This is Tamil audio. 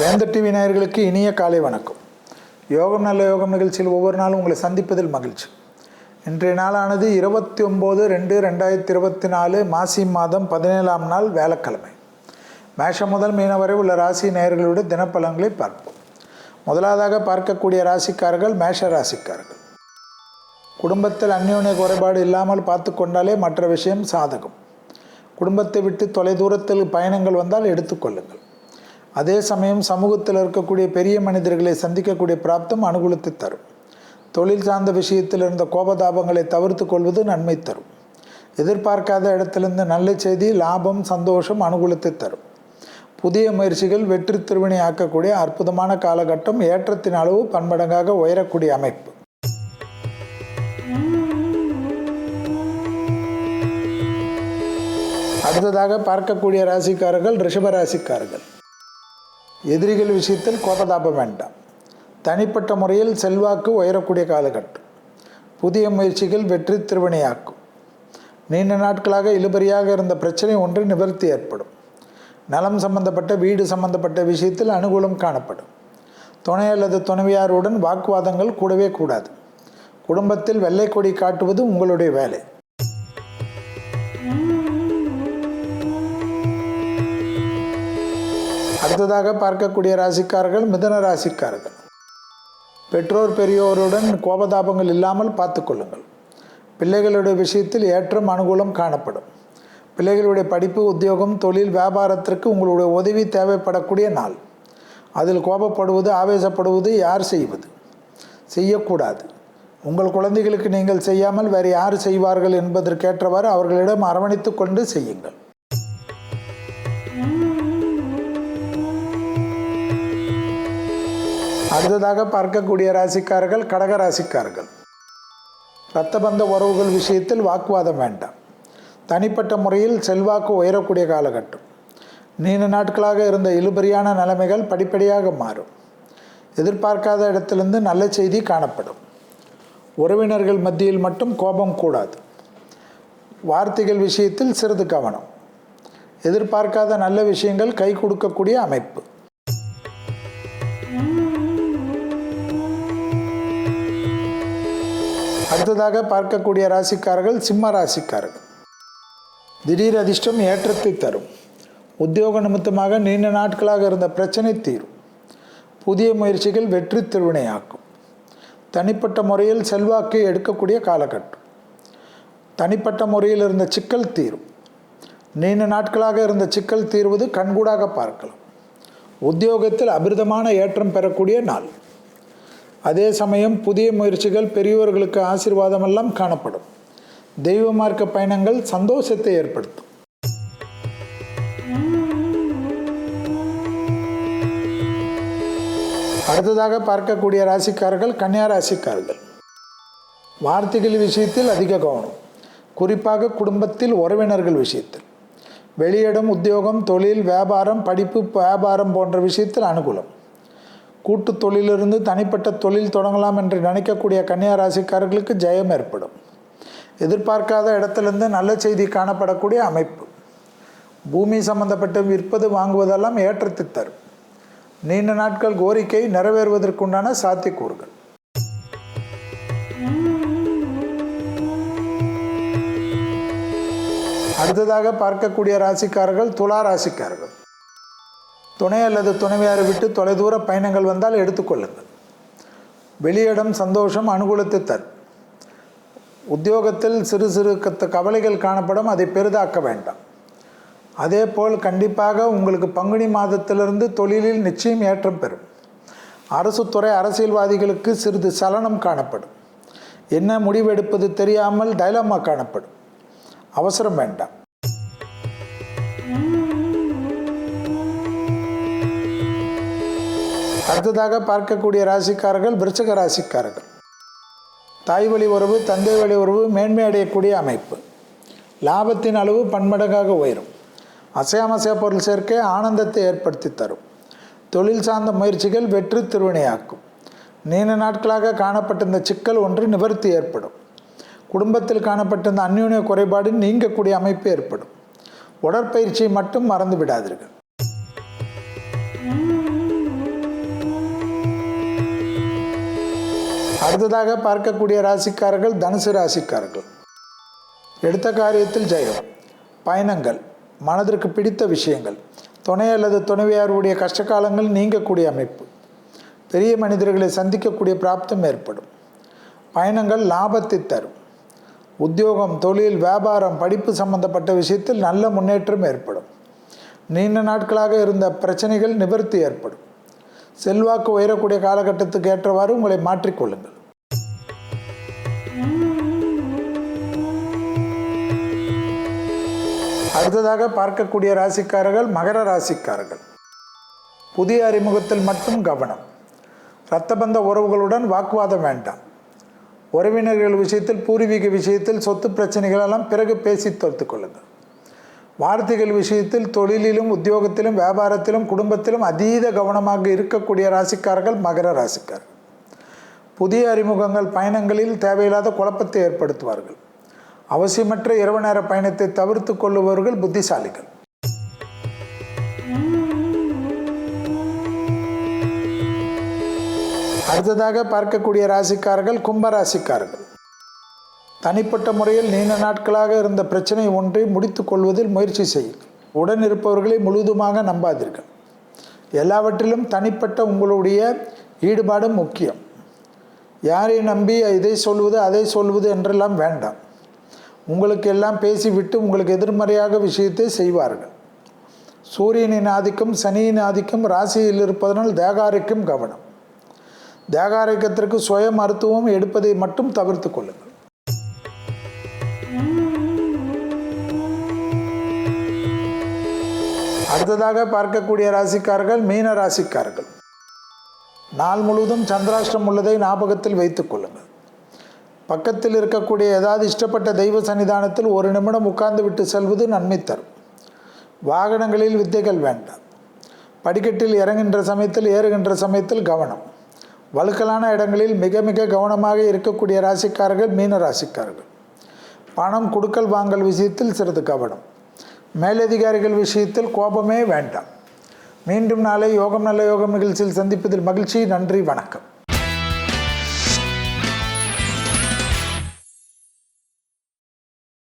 வேந்த டிவி நேயர்களுக்கு இனிய காலை வணக்கம். யோகம் நல்ல யோகம் நிகழ்ச்சியில் ஒவ்வொரு நாளும் உங்களை சந்திப்பதில் மகிழ்ச்சி. இன்றைய நாளானது இருபத்தி ஒம்பது ரெண்டு ரெண்டாயிரத்தி இருபத்தி நாலு மாசி மாதம் பதினேழாம் நாள் வேலைக்கிழமை. மேஷம் முதல் மீன வரை உள்ள ராசி நேயர்களுடைய தினப்பலன்களை பார்ப்போம். முதலாவதாக பார்க்கக்கூடிய ராசிக்காரர்கள் மேஷ ராசிக்காரர்கள். குடும்பத்தில் அந்யோன்ய குறைபாடு இல்லாமல் பார்த்து கொண்டாலே மற்ற விஷயம் சாதகம். குடும்பத்தை விட்டு தொலைதூரத்தில் பயணங்கள் வந்தால் எடுத்துக்கொள்ளுங்கள் அதே சமயம் சமூகத்தில் இருக்கக்கூடிய பெரிய மனிதர்களை சந்திக்கக்கூடிய பிராப்தம் அனுகூலத்தை தரும். தொழில் சார்ந்த விஷயத்தில் இருந்த கோபதாபங்களை தவிர்த்து கொள்வது நன்மை தரும். எதிர்பார்க்காத இடத்திலிருந்து நல்ல செய்தி லாபம் சந்தோஷம் அனுகூலத்தை தரும். புதிய முயற்சிகள் வெற்றி திருவினை ஆக்கக்கூடிய அற்புதமான காலகட்டம் ஏற்றத்தின் அளவு பன்மடங்காக உயரக்கூடிய அமைப்பு. அடுத்ததாக பார்க்கக்கூடிய ராசிக்காரர்கள் ரிஷப ராசிக்காரர்கள். எதிரிகள் விஷயத்தில் கோபதாபம் வேண்டாம். தனிப்பட்ட முறையில் செல்வாக்கு உயரக்கூடிய காலகட்டம். புதிய முயற்சிகள் வெற்றி திருவினையாக்கும். நீண்ட நாட்களாக இழுபறியாக இருந்த பிரச்சனை ஒன்று நிவர்த்தி ஏற்படும். நலம் சம்பந்தப்பட்ட வீடு சம்பந்தப்பட்ட விஷயத்தில் அனுகூலம் காணப்படும். துணை அல்லது துணைவியாருடன் வாக்குவாதங்கள் கூடவே கூடாது. குடும்பத்தில் வெள்ளை கொடி காட்டுவது உங்களுடைய வேலை. அடுத்ததாக பார்க்கக்கூடிய ராசிக்காரர்கள் மிதன ராசிக்காரர்கள். பெற்றோர் பெரியோருடன் கோபதாபங்கள் இல்லாமல் பார்த்துக்கொள்ளுங்கள் பிள்ளைகளுடைய விஷயத்தில் ஏற்றம் அனுகூலம் காணப்படும். பிள்ளைகளுடைய படிப்பு உத்தியோகம் தொழில் வியாபாரத்திற்கு உங்களுடைய உதவி தேவைப்படக்கூடிய நாள். அதில் கோபப்படுவது ஆவேசப்படுவது யார் செய்வது? செய்யக்கூடாது. உங்கள் குழந்தைகளுக்கு நீங்கள் செய்யாமல் வேறு யார் செய்வார்கள் என்பதற்கேற்றவாறு அவர்களிடம் அரவணைத்து கொண்டு செய்யுங்கள். அடுத்ததாக பார்க்கக்கூடிய ராசிக்காரர்கள் கடக ராசிக்காரர்கள். இரத்தபந்த உறவுகள் விஷயத்தில் வாக்குவாதம் வேண்டாம். தனிப்பட்ட முறையில் செல்வாக்கு உயரக்கூடிய காலகட்டம். நீண்ட நாட்களாக இருந்த இழுபறியான நிலைமைகள் படிப்படியாக மாறும். எதிர்பார்க்காத இடத்திலிருந்து நல்ல செய்தி காணப்படும். உறவினர்கள் மத்தியில் மட்டும் கோபம் கூடாது. வார்த்தைகள் விஷயத்தில் சிறிது கவனம். எதிர்பார்க்காத நல்ல விஷயங்கள் கை கொடுக்கக்கூடிய அமைப்பு. அடுத்ததாக பார்க்கக்கூடிய ராசிக்காரர்கள் சிம்ம ராசிக்காரர்கள். திடீர் அதிர்ஷ்டம் ஏற்றத்தை தரும். உத்தியோக நிமித்தமாக நீண்ட நாட்களாக இருந்த பிரச்சனை தீரும். புதிய முயற்சிகள் வெற்றி திருவினையாக்கும். தனிப்பட்ட முறையில் செல்வாக்கை எடுக்கக்கூடிய காலகட்டம். தனிப்பட்ட முறையில் இருந்த சிக்கல் தீரும். நீண்ட நாட்களாக இருந்த சிக்கல் தீர்வது கண்கூடாக பார்க்கலாம். உத்தியோகத்தில் அபிர்தமான ஏற்றம் பெறக்கூடிய நாள். அதே சமயம் புதிய முயற்சிகள் பெரியோர்களுக்கு ஆசீர்வாதமெல்லாம் காணப்படும். தெய்வ மார்க்க பயணங்கள் சந்தோஷத்தை ஏற்படுத்தும். அடுத்ததாக பார்க்கக்கூடிய ராசிக்காரர்கள் கன்னியா ராசிக்காரர்கள். வார்த்தைகள் விஷயத்தில் அதிக கவனம். குறிப்பாக குடும்பத்தில் உறவினர்கள் விஷயத்தில். வெளியிடம் உத்தியோகம் தொழில் வியாபாரம் படிப்பு வியாபாரம் போன்ற விஷயத்தில் அனுகூலம். கூட்டு தொழிலிருந்து தனிப்பட்ட தொழில் தொடங்கலாம் என்று நினைக்கக்கூடிய கன்னியா ராசிக்காரர்களுக்கு ஜெயம் ஏற்படும். எதிர்பார்க்காத இடத்திலிருந்து நல்ல செய்தி காணப்படக்கூடிய அமைப்பு. பூமி சம்பந்தப்பட்டு விற்பது வாங்குவதெல்லாம் ஏற்றத்தை தரும். நீண்ட நாட்கள் கோரிக்கை நிறைவேறுவதற்குண்டான சாத்தியக்கூறுகள். அடுத்ததாக பார்க்கக்கூடிய ராசிக்காரர்கள் துலா ராசிக்காரர்கள். துணை அல்லது துணைவியாரை விட்டு தொலைதூர பயணங்கள் வந்தால் எடுத்துக்கொள்ளுங்கள். வெளியிடம் சந்தோஷம் அனுகூலத்தை தரும். உத்தியோகத்தில் சிறு சிறு கவலைகள் காணப்படும் அதை பெரிதாக்க வேண்டாம். அதே போல் கண்டிப்பாக உங்களுக்கு பங்குனி மாதத்திலிருந்து தொழிலில் நிச்சயம் ஏற்றம் பெறும். அரசு துறை அரசியல்வாதிகளுக்கு சிறிது சலனம் காணப்படும். என்ன முடிவெடுப்பது தெரியாமல் டைலமா காணப்படும். அவசரம் வேண்டாம். அடுத்ததாக பார்க்கக்கூடிய ராசிக்காரர்கள் விருச்சக ராசிக்காரர்கள். தாய் வழி உறவு தந்தை வழி உறவு மேன்மை அடையக்கூடிய அமைப்பு. லாபத்தின் அளவு பன்மடங்காக உயரும். அசையாமசைய பொருள் சேர்க்கை ஆனந்தத்தை ஏற்படுத்தி தரும். தொழில் சார்ந்த முயற்சிகள் வெற்றி திருவினையாக்கும். நீண்ட நாட்களாக காணப்பட்டிருந்த சிக்கல் ஒன்று நிவர்த்தி ஏற்படும். குடும்பத்தில் காணப்பட்டிருந்த அந்யோன்ய குறைபாடு நீங்கக்கூடிய அமைப்பு ஏற்படும். உடற்பயிற்சியை மட்டும் மறந்து விடாதீர்கள் அடுத்ததாக பார்க்கக்கூடிய ராசிக்காரர்கள் தனுசு ராசிக்காரர்கள். எடுத்த காரியத்தில் ஜெயம். பயணங்கள் மனதிற்கு பிடித்த விஷயங்கள் துணை அல்லது துணைவியாருடைய கஷ்டகாலங்கள் நீங்கக்கூடிய அமைப்பு. பெரிய மனிதர்களை சந்திக்கக்கூடிய பிராப்தம் ஏற்படும். பயணங்கள் லாபத்தை தரும். உத்தியோகம் தொழில் வியாபாரம் படிப்பு சம்பந்தப்பட்ட விஷயத்தில் நல்ல முன்னேற்றம் ஏற்படும். நீண்ட நாட்களாக இருந்த பிரச்சனைகள் நிவர்த்தி ஏற்படும். செல்வாக்கு உயரக்கூடிய காலகட்டத்துக்கு ஏற்றவாறு உங்களை மாற்றிக்கொள்ளுங்கள். அடுத்ததாக பார்க்கக்கூடிய ராசிக்காரர்கள் மகர ராசிக்காரர்கள். புதிய அறிமுகத்தில் மட்டும் கவனம். இரத்தபந்த உறவுகளுடன் வாக்குவாதம் வேண்டாம். உறவினர்கள் விஷயத்தில் பூர்வீக விஷயத்தில் சொத்து பிரச்சனைகளெல்லாம் பிறகு பேசி தோர்த்து கொள்ளுங்கள். வார்த்தைகள் விஷயத்தில் தொழிலிலும் உத்தியோகத்திலும் வியாபாரத்திலும் குடும்பத்திலும் அதீத கவனமாக இருக்கக்கூடிய ராசிக்காரர்கள் மகர ராசிக்காரர்கள். புதிய அறிமுகங்கள் பயணங்களில் தேவையில்லாத குழப்பத்தை ஏற்படுத்துவார்கள். அவசியமற்ற இரவு நேர பயணத்தை தவிர்த்து கொள்ளுபவர்கள் புத்திசாலிகள். அடுத்ததாக பார்க்கக்கூடிய ராசிக்காரர்கள் கும்பராசிக்காரர்கள். தனிப்பட்ட முறையில் நீண்ட நாட்களாக இருந்த பிரச்சனை ஒன்றை முடித்து கொள்வதில் முயற்சி செய்யுங்கள். உடன் இருப்பவர்களை முழுவதுமாக நம்பாதீர்கள். எல்லாவற்றிலும் தனிப்பட்ட உங்களுடைய ஈடுபாடும் முக்கியம். யாரை நம்பி இதை சொல்வது அதை சொல்வது என்றெல்லாம் வேண்டாம். உங்களுக்கு எல்லாம் பேசிவிட்டு உங்களுக்கு எதிர்மறையாக விஷயத்தை செய்வார்கள். சூரியனின் ஆதிக்கம் சனியின் ஆதிக்கம் ராசியில் இருப்பதனால் தேகாரிக்கும் கவனம். தேகாரிக்கத்திற்கு சுய மருத்துவம் எடுப்பதை மட்டும் தவிர்த்து கொள்ளுங்கள். அடுத்ததாக பார்க்கக்கூடிய ராசிக்காரர்கள் மீன ராசிக்காரர்கள். நாள் முழுவதும் சந்திராஷ்டம் உள்ளதை ஞாபகத்தில் வைத்துக் கொள்ளுங்கள். பக்கத்தில் இருக்கக்கூடிய ஏதாவது இஷ்டப்பட்ட தெய்வ சன்னிதானத்தில் ஒரு நிமிடம் உட்கார்ந்து விட்டு செல்வது நன்மை தரும் வாகனங்களில் வித்தைகள் வேண்டாம். படிக்கட்டில் இறங்குகின்ற சமயத்தில் ஏறுகின்ற சமயத்தில் கவனம். வழுக்கலான இடங்களில் மிக மிக கவனமாக இருக்கக்கூடிய ராசிக்காரர்கள் மீன ராசிக்காரர்கள். பணம் கொடுக்கல் வாங்கல் விஷயத்தில் சிறிது கவனம். மேலதிகாரிகள் விஷயத்தில் கோபமே வேண்டாம். மீண்டும் நாளை யோகம் நல்ல யோகம் நிகழ்ச்சியில் சந்திப்பதில் மகிழ்ச்சி நன்றி வணக்கம்.